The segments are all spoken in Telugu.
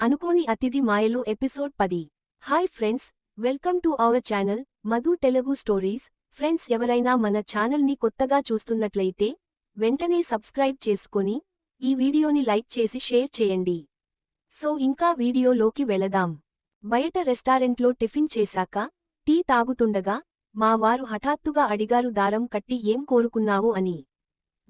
అనుకోని అతిథి మాయలు ఎపిసోడ్ పది. Hi friends welcome to our channel Madhu Telugu stories. Friends ఎవరైనా మన ఛానల్ని కొత్తగా చూస్తున్నట్లయితే వెంటనే సబ్స్క్రైబ్ చేసుకొని ఈ వీడియోని లైక్ చేసి షేర్ చేయండి. సో ఇంకా వీడియోలోకి వెళదాం. బయట రెస్టారెంట్లో టిఫిన్ చేశాక టీ తాగుతుండగా మా వారు హఠాత్తుగా అడిగారు దారం కట్టి ఏం కోరుకున్నావు? అని.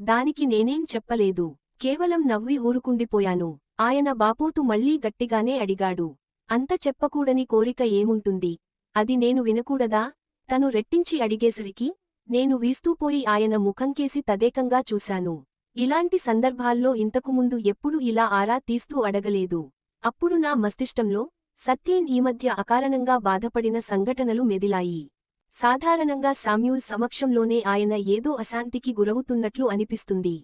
దానికి నేనేం చెప్పలేదు. కేవలం నవ్వి ఊరుకుండిపోయాను. ఆయన బాపోతు మళ్ళీ గట్టిగానే అడిగాడు. అంత చెప్పకూడని కోరిక ఏముంటుంది? అది నేను వినకూడదా? తను రెట్టించి అడిగేసరికి నేను వీస్తూపోయి ఆయన ముఖంకేసి తదేకంగా చూశాను. ఇలాంటి సందర్భాల్లో ఇంతకుముందు ఎప్పుడు ఇలా ఆరా తీస్తూ అడగలేదు. అప్పుడు నా మస్తిష్టంలో సత్యేన్ ఈ మధ్య అకారణంగా బాధపడిన సంఘటనలు మెదిలాయి. సాధారణంగా సామ్యూల్ సమక్షంలోనే ఆయన ఏదో అశాంతికి గురవుతున్నట్లు అనిపిస్తుంది.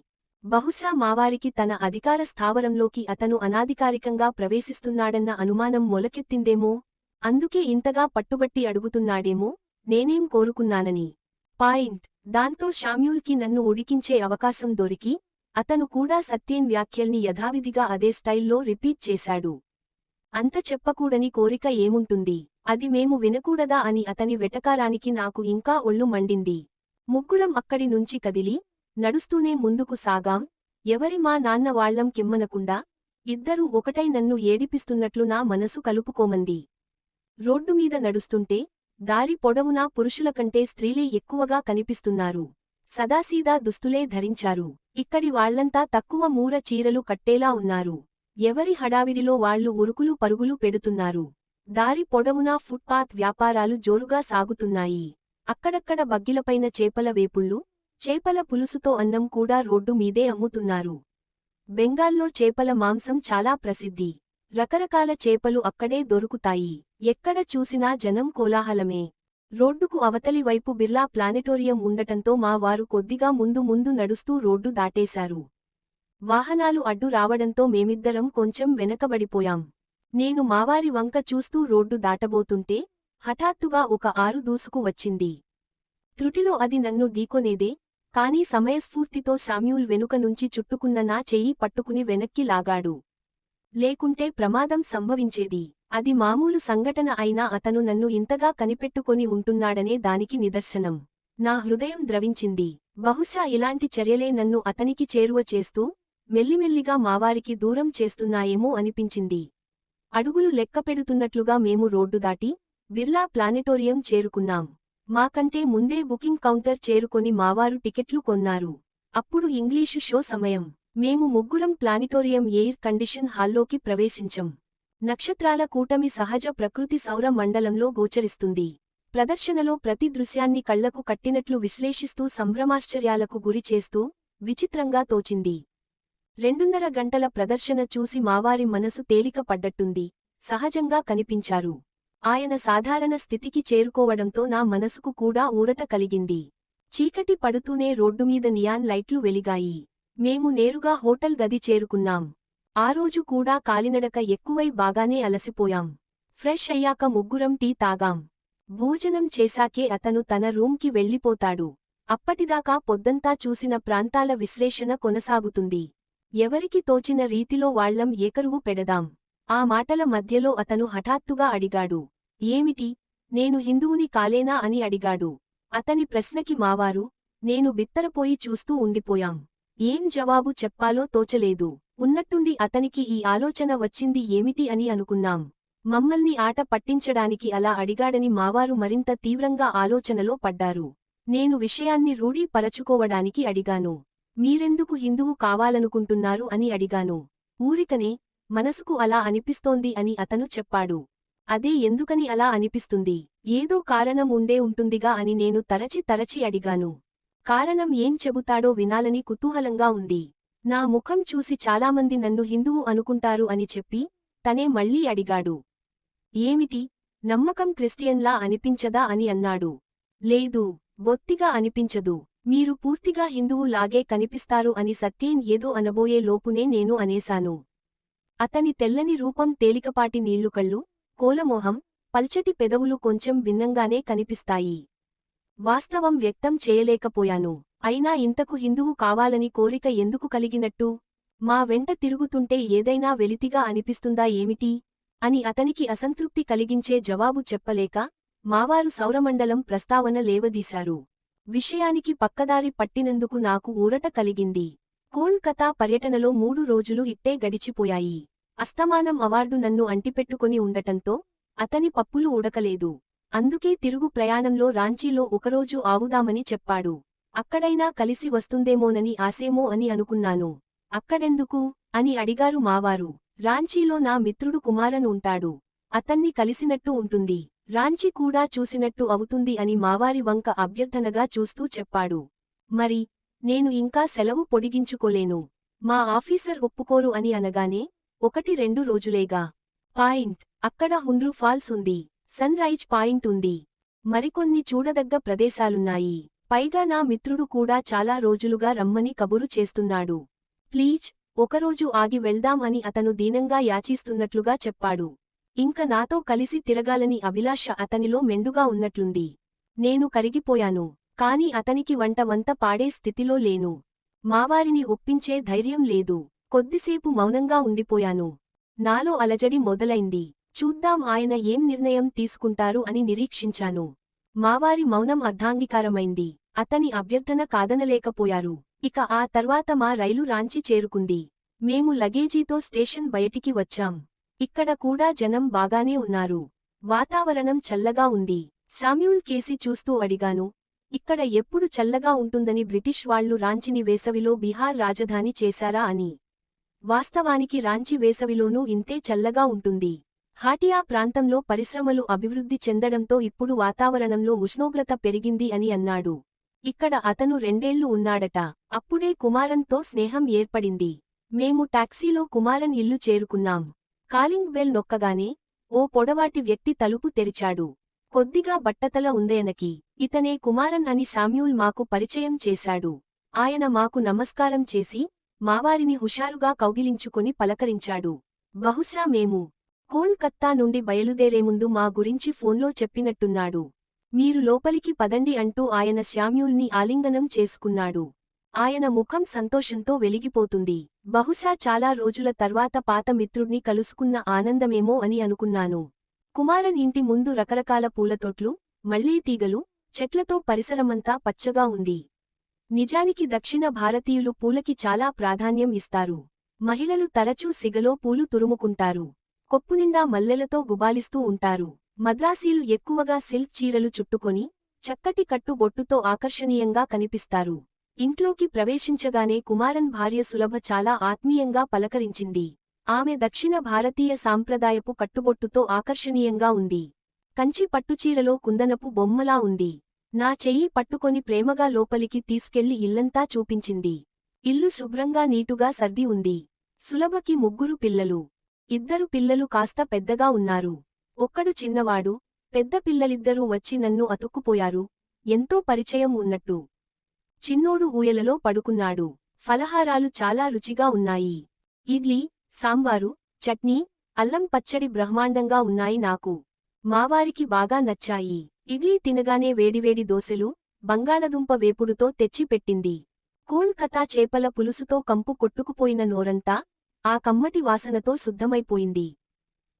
బహుశా మావారికి తన అధికార స్థావరంలోకి అతను అనాధికారికంగా ప్రవేశిస్తున్నాడన్న అనుమానం మొలకెత్తిందేమో? అందుకే ఇంతగా పట్టుబట్టి అడుగుతున్నాడేమో? నేనేం కోరుకున్నానని. పాయింట్. దాంతో షామ్యూల్కి నన్ను ఉడికించే అవకాశం దొరికి అతను కూడా సత్యేన్ వ్యాఖ్యల్ని యథావిధిగా అదే స్టైల్లో రిపీట్ చేశాడు. అంత చెప్పకూడని కోరిక ఏముంటుంది? అది మేము వినకూడదా అని అతని వెటకారానికి నాకు ఇంకా ఒళ్ళు మండింది. ముగ్గురం అక్కడి నుంచి కదిలి నడుస్తూనే ముందుకు సాగాం. ఎవరి మా నాన్న వాళ్ళం కిమ్మనకుండా ఇద్దరూ ఒకటై నన్ను ఏడిపిస్తున్నట్లు నా మనసు కలుపుకోమంది. రోడ్డుమీద నడుస్తుంటే దారి పొడవునా పురుషుల కంటే స్త్రీలే ఎక్కువగా కనిపిస్తున్నారు. సదాసీదా దుస్తులే ధరించారు. ఇక్కడి వాళ్ళంతా తక్కువ మూర చీరలు కట్టేలా ఉన్నారు. ఎవరి హడావిడిలో వాళ్ళు ఉరుకులు పరుగులు పెడుతున్నారు. దారి పొడవునా ఫుట్పాత్ వ్యాపారాలు జోరుగా సాగుతున్నాయి. అక్కడక్కడ బగ్గిలపైన చేపల వేపుళ్ళు చేపల పులుసుతో అన్నం కూడా రోడ్డు మీదే అమ్ముతున్నారు. బెంగాల్లో చేపల మాంసం చాలా ప్రసిద్ధి. రకరకాల చేపలు అక్కడే దొరుకుతాయి. ఎక్కడ చూసినా జనం కోలాహలమే. రోడ్డుకు అవతలి వైపు బిర్లా ప్లానెటోరియం ఉండటంతో మా వారు కొద్దిగా ముందు ముందు నడుస్తూ రోడ్డు దాటేశారు. వాహనాలు అడ్డు రావడంతో మేమిద్దరం కొంచెం వెనకబడిపోయాం. నేను మావారి వంక చూస్తూ రోడ్డు దాటబోతుంటే హఠాత్తుగా ఒక ఆరు దూసుకు వచ్చింది. త్రుటిలో అది నన్ను ఢీకొనేదే కాని సమయస్ఫూర్తితో శామ్యూల్ వెనుక నుంచి చుట్టుకున్న నా చెయ్యి పట్టుకుని వెనక్కి లాగాడు. లేకుంటే ప్రమాదం సంభవించేది. అది మామూలు సంఘటన అయినా అతను నన్ను ఇంతగా కనిపెట్టుకొని ఉంటున్నాడనే దానికి నిదర్శనం. నా హృదయం ద్రవించింది. బహుశా ఇలాంటి చర్యలే నన్ను అతనికి చేరువ చేస్తూ మెల్లిమెల్లిగా మావారికి దూరం చేస్తున్నాయేమో అనిపించింది. అడుగులు లెక్కపెడుతున్నట్లుగా మేము రోడ్డు దాటి బిర్లా ప్లానెటోరియం చేరుకున్నాం. మాకంటే ముందే బుకింగ్ కౌంటర్ చేరుకొని మావారు టికెట్లు కొన్నారు. అప్పుడు ఇంగ్లీషు షో సమయం. మేము ముగ్గురం ప్లానిటోరియం ఎయిర్ కండిషన్ హాల్లోకి ప్రవేశించం. నక్షత్రాల కూటమి సహజ ప్రకృతి సౌర మండలంలో గోచరిస్తుంది. ప్రదర్శనలో ప్రతి దృశ్యాన్ని కళ్ళకు కట్టినట్లు విశ్లేషిస్తూ సంభ్రమాశ్చర్యాలకు గురిచేస్తూ విచిత్రంగా తోచింది. రెండున్నర గంటల ప్రదర్శన చూసి మావారి మనసు తేలిక పడ్డట్టుంది సహజంగా కనిపించారు. ఆయన సాధారణ స్థితికి చేరుకోవడంతో నా మనసుకు కూడా ఊరట కలిగింది. చీకటి పడుతూనే రోడ్డుమీద నియాన్ లైట్లు వెలిగాయి. మేము నేరుగా హోటల్ గది చేరుకున్నాం. ఆ రోజు కూడా కాలినడక ఎక్కువై బాగానే అలసిపోయాం. ఫ్రెష్ అయ్యాక ముగ్గురం టీ తాగాం. భోజనం చేశాకే అతను తన రూంకి వెళ్ళిపోతాడు. అప్పటిదాకా పొద్దంతా చూసిన ప్రాంతాల విశ్లేషణ కొనసాగుతుంది. ఎవరికి తోచిన రీతిలో వాళ్ళం ఏకరువు పెడదాం. ఆ మాటల మధ్యలో అతను హఠాత్తుగా అడిగాడు. ఏమిటి? నేను హిందువుని కాలేనా అని అడిగాడు. అతని ప్రశ్నకి మావారు నేను బిత్తరపోయి చూస్తూ ఉండిపోయాం. ఏం జవాబు చెప్పాలో తోచలేదు. ఉన్నట్టుండి అతనికి ఈ ఆలోచన వచ్చింది ఏమిటి అని అనుకున్నాం. మమ్మల్ని ఆట పట్టించడానికి అలా అడిగాడని మావారు మరింత తీవ్రంగా ఆలోచనలో పడ్డారు. నేను విషయాన్ని రూఢీపరచుకోవడానికి అడిగాను. మీరెందుకు హిందువు కావాలనుకుంటున్నారు అని అడిగాను. ఊరికనే మనసుకు అలా అనిపిస్తోంది అని అతను చెప్పాడు. అదే ఎందుకని అలా అనిపిస్తుంది? ఏదో కారణం ఉండే ఉంటుందిగా అని నేను తరచి తరచి అడిగాను. కారణం ఏం చెబుతాడో వినాలని కుతూహలంగా ఉంది. నా ముఖం చూసి చాలామంది నన్ను హిందువు అనుకుంటారు అని చెప్పి తనే మళ్ళీ అడిగాడు. ఏమిటి? నమ్మకం క్రిస్టియన్లా అనిపించదా అని అన్నాడు. లేదు బొత్తిగా అనిపించదు. మీరు పూర్తిగా హిందువు లాగే కనిపిస్తారు అని సత్యేన్ ఏదో అనబోయే లోపునే నేను అనేశాను. అతని తెల్లని రూపం తేలికపాటి నీళ్ళుకళ్ళు కోలమోహం పల్చటి పెదవులు కొంచెం భిన్నంగానే కనిపిస్తాయి. వాస్తవం వ్యక్తం చేయలేకపోయాను. అయినా ఇంతకు హిందువు కావాలని కోరిక ఎందుకు కలిగినట్టు? మా వెంట తిరుగుతుంటే ఏదైనా వెలితిగా అనిపిస్తుందా ఏమిటి? అని అతనికి అసంతృప్తి కలిగించే జవాబు చెప్పలేక మావారు సౌరమండలం ప్రస్తావన లేవదీశారు. విషయానికి పక్కదారి పట్టినందుకు నాకు ఊరట కలిగింది. కోల్కతా పర్యటనలో మూడు రోజులు ఇట్టే గడిచిపోయాయి. అస్తమానం అవార్డు నన్ను అంటిపెట్టుకొని ఉండటంతో అతని పప్పులు ఉడకలేదు అందుకే తిరుగు ప్రయాణంలో రాంచీలో ఒకరోజు ఆవుదామని చెప్పాడు. అక్కడైనా కలిసి వస్తుందేమోనని ఆసేమో అని అనుకున్నాను. అక్కడెందుకు? అని అడిగారు మావారు. రాంచీలో నా మిత్రుడు కుమారన్ ఉంటాడు. అతన్ని కలిసినట్టు ఉంటుంది. రాంచీ కూడా చూసినట్టు అవుతుంది అని మావారి వంక అభ్యర్థనగా చూస్తూ చెప్పాడు. మరి నేను ఇంకా సెలవు పొడిగించుకోలేను. మా ఆఫీసర్ ఒప్పుకోరు అని అనగానే ఒకటి రెండు రోజులేగా. పాయింట్. అక్కడ హుండ్రు ఫాల్స్ ఉంది. సన్ రైజ్ పాయింట్ ఉంది. మరికొన్ని చూడదగ్గ ప్రదేశాలున్నాయి. పైగా నా మిత్రుడు కూడా చాలా రోజులుగా రమ్మని కబురు చేస్తున్నాడు. ప్లీజ్ ఒకరోజు ఆగి వెళ్దాం అని అతను దీనంగా యాచిస్తున్నట్లుగా చెప్పాడు. ఇంక నాతో కలిసి తిరగాలని అభిలాష అతనిలో మెండుగా ఉన్నట్లుంది. నేను కరిగిపోయాను. కాని అతనికి వంట వంత పాడే స్థితిలో లేను. మావారిని ఒప్పించే ధైర్యం లేదు. కొద్దిసేపు మౌనంగా ఉండిపోయాను. నాలో అలజడి మొదలైంది. చూద్దాం ఆయన ఏం నిర్ణయం తీసుకుంటారు అని నిరీక్షించాను. మావారి మౌనం అర్ధాంగీకారమైంది. అతని అభ్యర్థన కాదనలేకపోయారు. ఇక ఆ తర్వాత మా రైలు రాంచి చేరుకుంది. మేము లగేజీతో స్టేషన్ బయటికి వచ్చాం. ఇక్కడ కూడా జనం బాగానే ఉన్నారు. వాతావరణం చల్లగా ఉంది. శామ్యూల్ కేసి చూస్తూ అడిగాను ఇక్కడ ఎప్పుడు చల్లగా ఉంటుందని బ్రిటిష్ వాళ్ళు రాంచిని వేసవిలో బీహార్ రాజధాని చేశారా? అని. వాస్తవానికి రాంచి వేసవిలోనూ ఇంతే చల్లగా ఉంటుంది. హాటియా ప్రాంతంలో పరిశ్రమలు అభివృద్ధి చెందడంతో ఇప్పుడు వాతావరణంలో ఉష్ణోగ్రత పెరిగింది అని అన్నాడు. ఇక్కడ అతను రెండేళ్ళు ఉన్నాడట. అప్పుడే కుమారన్తో స్నేహం ఏర్పడింది. మేము టాక్సీలో కుమారన్ ఇల్లు చేరుకున్నాం. కాలింగ్ బెల్ నొక్కగానే ఓ పొడవాటి వ్యక్తి తలుపు తెరిచాడు. కొద్దిగా బట్టతల ఉందయనకి. ఇతనే కుమారన్ అని సామ్యూల్ మాకు పరిచయం చేశాడు. ఆయన మాకు నమస్కారం చేసి మావారిని హుషారుగా కౌగిలించుకుని పలకరించాడు. బహుశా మేము కోల్కత్తా నుండి బయలుదేరే ముందు మా గురించి ఫోన్లో చెప్పినట్టున్నాడు. మీరు లోపలికి పదండి అంటూ ఆయన శామ్యూల్ని ఆలింగనం చేసుకున్నాడు. ఆయన ముఖం సంతోషంతో వెలిగిపోతుంది. బహుశా చాలా రోజుల తర్వాత పాత మిత్రుణ్ణి కలుసుకున్న ఆనందమేమో అని అనుకున్నాను. కుమారన్ ఇంటి ముందు రకరకాల పూలతోట్లు మళ్ళీ తీగలు చెట్లతో పరిసరమంతా పచ్చగా ఉంది. నిజానికి దక్షిణ భారతీయులు పూలకి చాలా ప్రాధాన్యం ఇస్తారు. మహిళలు తరచూ సిగలో పూలు తురుముకుంటారు. కొప్పునిండా మల్లెలతో గుబాలిస్తూ ఉంటారు. మద్రాసీలు ఎక్కువగా సిల్క్ చీరలు చుట్టుకొని చక్కటి కట్టు బొట్టుతో ఆకర్షణీయంగా కనిపిస్తారు. ఇంట్లోకి ప్రవేశించగానే కుమారన్ భార్య సులభ చాలా ఆత్మీయంగా పలకరించింది. ఆమె దక్షిణ భారతీయ సాంప్రదాయపు కట్టుబొట్టుతో ఆకర్షణీయంగా ఉంది. కంచి పట్టుచీరలో కుందనపు బొమ్మలా ఉంది. నా చెయ్యి పట్టుకొని ప్రేమగా లోపలికి తీసుకెళ్ళి ఇల్లంతా చూపించింది. ఇల్లు శుభ్రంగా నీటుగా సర్ది ఉంది. సులభకి ముగ్గురు పిల్లలు. ఇద్దరు పిల్లలు కాస్త పెద్దగా ఉన్నారు. ఒక్కడు చిన్నవాడు పెద్ద పిల్లలిద్దరూ వచ్చి నన్ను అతుక్కుపోయారు. ఎంతో పరిచయం ఉన్నట్టు. చిన్నోడు ఊయలలో పడుకున్నాడు. ఫలహారాలు చాలా రుచిగా ఉన్నాయి. ఇడ్లీ సాంబారు చట్నీ అల్లం పచ్చడి బ్రహ్మాండంగా ఉన్నాయి నాకు. మావారికి బాగా నచ్చాయి. ఇడ్లీ తినగానే వేడివేడి దోశలు బంగాళదుంప వేపుడుతో తెచ్చిపెట్టింది కోల్కతా చేపల పులుసుతో కంపు కొట్టుకుపోయిన నోరంతా ఆ కమ్మటి వాసనతో శుద్ధమైపోయింది.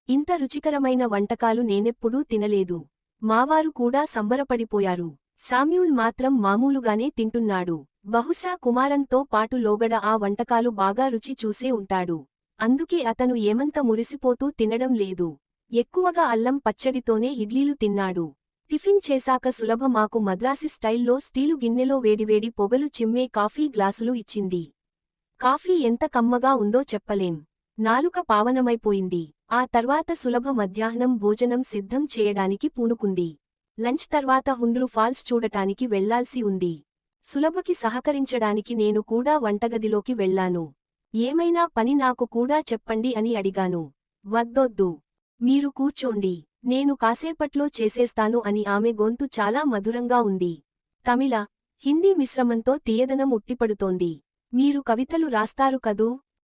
ఇంత రుచికరమైన వంటకాలు నేనెప్పుడూ తినలేదు. మావారు కూడా సంబరపడిపోయారు. సామ్యూల్ మాత్రం మామూలుగానే తింటున్నాడు. బహుశా కుమారంతో పాటు లోగడ ఆ వంటకాలు బాగా రుచి చూసే ఉంటాడు. అందుకే అతను ఏమంత మురిసిపోతూ తినడం లేదు. ఎక్కువగా అల్లం పచ్చడితోనే ఇడ్లీలు తిన్నాడు. టిఫిన్ చేశాక సులభ మాకు మద్రాసి స్టైల్లో స్టీలు గిన్నెలో వేడివేడి పొగలు చిమ్మే కాఫీ గ్లాసులు ఇచ్చింది. కాఫీ ఎంత కమ్మగా ఉందో చెప్పలేం. నాలుక పావనమైపోయింది. ఆ తర్వాత సులభ మధ్యాహ్నం భోజనం సిద్ధం చేయడానికి పూనుకుంది. లంచ్ తర్వాత హుండ్రు ఫాల్స్ చూడటానికి వెళ్ళాల్సి ఉంది. సులభకి సహకరించడానికి నేను కూడా వంటగదిలోకి వెళ్ళాను ఏమైనా పని నాకు కూడా చెప్పండి అని అడిగాను. వద్దొద్దు. మీరు కూర్చోండి నేను కాసేపట్లో చేసేస్తాను అని ఆమె గొంతు చాలా మధురంగా ఉంది. తమిళ హిందీ మిశ్రమంతో తీయదనం ఉట్టిపడుతోంది. మీరు కవితలు రాస్తారు కదూ?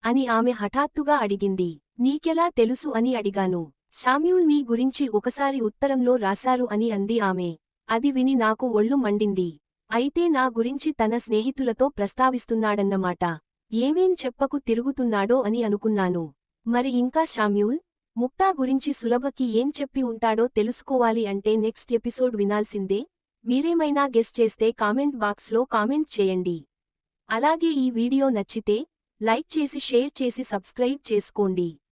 అని ఆమె హఠాత్తుగా అడిగింది. నీకెలా తెలుసు అని అడిగాను. శామ్యూల్ మీ గురించి ఒకసారి ఉత్తరంలో రాశారు అని అంది ఆమె. అది విని నాకు ఒళ్ళు మండింది. అయితే నా గురించి తన స్నేహితులతో ప్రస్తావిస్తున్నాడన్నమాట. ఏమేం చెప్పకు తిరుగుతున్నాడో అని అనుకున్నాను. మరి ఇంకా షామ్యూల్ ముక్తా గురించి సులభకి ఏం చెప్పి ఉంటాడో తెలుసుకోవాలి అంటే నెక్స్ట్ ఎపిసోడ్ వినాల్సిందే. మీరేమైనా గెస్ చేస్తే కామెంట్ బాక్స్లో కామెంట్ చేయండి. అలాగే ఈ వీడియో నచ్చితే లైక్ చేసి షేర్ చేసి సబ్స్క్రైబ్ చేసుకోండి.